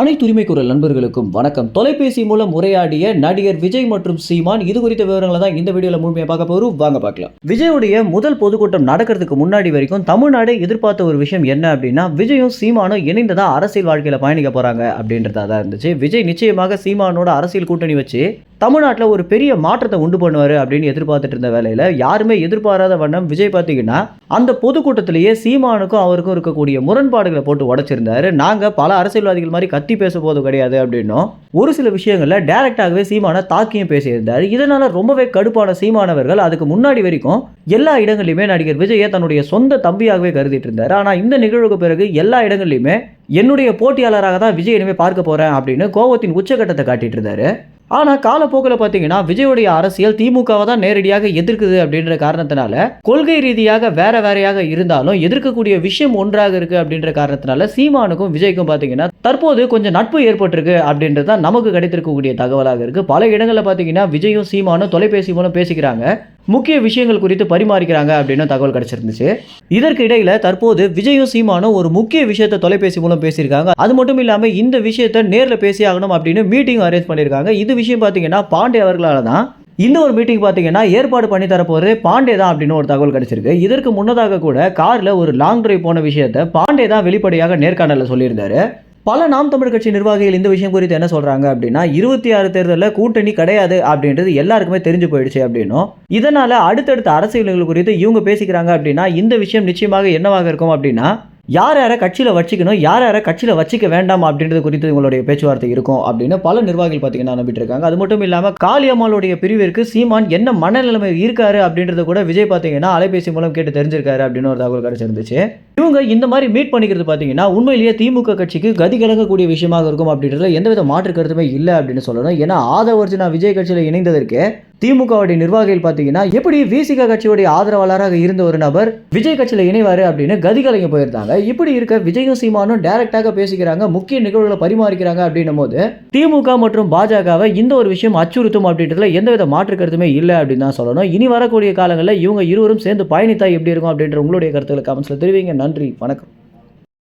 அனைத்து உரிமை குரல் நண்பர்களுக்கும் வணக்கம். தொலைபேசி மூலம் உரையாடிய நடிகர் விஜய் மற்றும் சீமான் இது குறித்த விவரங்களை தான் இந்த வீடியோல முழுமையாக பார்க்க போறோம். வாங்க பார்க்கலாம். விஜயுடைய முதல் பொதுக்கூட்டம் நடக்கிறதுக்கு முன்னாடி வரைக்கும் தமிழ்நாடு எதிர்பார்த்த ஒரு விஷயம் என்ன அப்படின்னா விஜயும் சீமானும் இணைந்து தான் அரசியல் வாழ்க்கையில பயணிக்க போறாங்க அப்படின்றதா தான் இருந்துச்சு. விஜய் நிச்சயமாக சீமானோட அரசியல் கூட்டணி வச்சு தமிழ்நாட்டில் ஒரு பெரிய மாற்றத்தை உண்டு பண்ணுவார் அப்படின்னு எதிர்பார்த்துட்டு இருந்த வேலையில் யாருமே எதிர்பாராத வண்ணம் விஜய் பார்த்தீங்கன்னா அந்த பொதுக்கூட்டத்திலேயே சீமானுக்கும் அவருக்கும் இருக்கக்கூடிய முரண்பாடுகளை போட்டு உடைச்சிருந்தாரு. நாங்கள் பல அரசியல்வாதிகள் மாதிரி கத்தி பேச போது கிடையாது அப்படின்னும் ஒரு சில விஷயங்களில் டைரக்டாகவே சீமானை தாக்கியும் பேசியிருந்தார். இதனால் ரொம்பவே கடுப்பான சீமானவர்கள் அதுக்கு முன்னாடி வரைக்கும் எல்லா இடங்கள்லையுமே நடிகர் விஜயை தன்னுடைய சொந்த தம்பியாகவே கருதிட்டு இருந்தார். ஆனால் இந்த நிகழ்வுக்கு பிறகு எல்லா இடங்கள்லையுமே என்னுடைய போட்டியாளராக தான் விஜய் இனிமேல் பார்க்க போகிறேன் அப்படின்னு கோவத்தின் உச்சகட்டத்தை காட்டிட்டு இருந்தாரு. ஆனால் காலப்போக்கில் பார்த்தீங்கன்னா விஜயோடைய அரசியல் திமுகவை தான் நேரடியாக எதிர்க்குது அப்படின்ற காரணத்தினால கொள்கை ரீதியாக வேற வேறையாக இருந்தாலும் எதிர்க்கக்கூடிய விஷயம் ஒன்றாக இருக்கு அப்படின்ற காரணத்தினால சீமானுக்கும் விஜய்க்கும் பார்த்தீங்கன்னா தற்போது கொஞ்சம் நட்பு ஏற்பட்டிருக்கு அப்படின்றது தான் நமக்கு கிடைத்திருக்கக்கூடிய தகவலாக இருக்கு. பல இடங்களில் பார்த்தீங்கன்னா விஜயும் சீமானும் தொலைபேசி மூலம் பேசிக்கிறாங்க. முக்கிய விஷயங்கள் குறித்து பரிமாறிக்கிறாங்க அப்படின்னு தகவல் கிடைச்சிருந்துச்சு. இதற்கு இடையில தற்போது விஜயும் சீமானும் ஒரு முக்கிய விஷயத்தை தொலைபேசி மூலம் பேசியிருக்காங்க. அது மட்டும் இல்லாமல் இந்த விஷயத்தை நேரில் பேசி ஆகணும் அப்படின்னு மீட்டிங் அரேஞ்ச் பண்ணியிருக்காங்க. இது விஷயம் பார்த்தீங்கன்னா பாண்டே அவர்களால் தான் இந்த ஒரு மீட்டிங் பார்த்தீங்கன்னா ஏற்பாடு பண்ணி தரப்போறது பாண்டே தான் அப்படின்னு ஒரு தகவல் கிடைச்சிருக்கு. இதற்கு முன்னதாக கூட காரில் ஒரு லாங் டிரைவ் போன விஷயத்தை பாண்டே தான் வெளிப்படையாக நேர்காணலில் சொல்லியிருந்தாரு. பல நாம் தமிழ் கட்சி நிர்வாகிகள் இந்த விஷயம் குறித்து என்ன சொல்கிறாங்க அப்படின்னா இருபத்தி ஆறு தேர்தலில் கூட்டணி கிடையாது அப்படின்றது எல்லாருக்குமே தெரிஞ்சு போயிடுச்சு அப்படின்னும் இதனால் அடுத்தடுத்த அரசியல்கள் குறித்து இவங்க பேசிக்கிறாங்க அப்படின்னா இந்த விஷயம் நிச்சயமாக என்னவாக இருக்கும் அப்படின்னா யார் யாரை கட்சியில் வச்சுக்கணும் யார் யாரை கட்சியில் வச்சிக்க வேண்டாம் அப்படின்றது குறித்து இவங்களுடைய பேச்சுவார்த்தை இருக்கும் அப்படின்னு பல நிர்வாகிகள் பார்த்தீங்கன்னா நம்பிட்டு இருக்காங்க அது மட்டும் இல்லாமல் காளியம்மாளுடைய பிரிவிற்கு சீமான் என்ன மனநிலைமை இருக்காரு அப்படின்றத கூட விஜய் பார்த்தீங்கன்னா அலைபேசி மூலம் கேட்டு தெரிஞ்சிருக்காரு அப்படின்னு ஒரு தகவல் கிடச்சிருந்துச்சு. இவங்க இந்த மாதிரி மீட் பண்ணிக்கிறது பார்த்தீங்கன்னா உண்மையிலேயே திமுக கட்சிக்கு கதி கலங்கக்கூடிய விஷயமாக இருக்கும் அப்படின்றதுல எந்தவித மாற்று கருத்துமே இல்லை அப்படின்னு சொல்லணும். ஏன்னா ஆதவர்ஜுனா விஜய் கட்சியில் இணைந்ததற்கு திமுகவுடைய நிர்வாகிகள் பார்த்தீங்கன்னா எப்படி விசிக கட்சியுடைய ஆதரவாளராக இருந்த ஒரு நபர் விஜய் கட்சியில் இணைவாரு அப்படின்னு கதிகலங்க போயிருந்தாங்க. இப்படி இருக்க விஜயும் சீமானும் டைரக்டாக பேசிக்கிறாங்க முக்கிய நிகழ்வுகளை பரிமாறிக்கிறாங்க அப்படின்னும் போது திமுக மற்றும் பாஜகவை இந்த ஒரு விஷயம் அச்சுறுத்தும் அப்படின்றதுல எந்தவித மாற்று கருத்துமே இல்லை அப்படின்னு தான் சொல்லணும். இனி வரக்கூடிய காலங்களில் இவங்க இருவரும் சேர்ந்து பயணித்தா எப்படி இருக்கும் அப்படின்ற உங்களுடைய கருத்துக்களை கமெண்ட்ஸில் தெரிவிங்க. நன்றி வணக்கம்.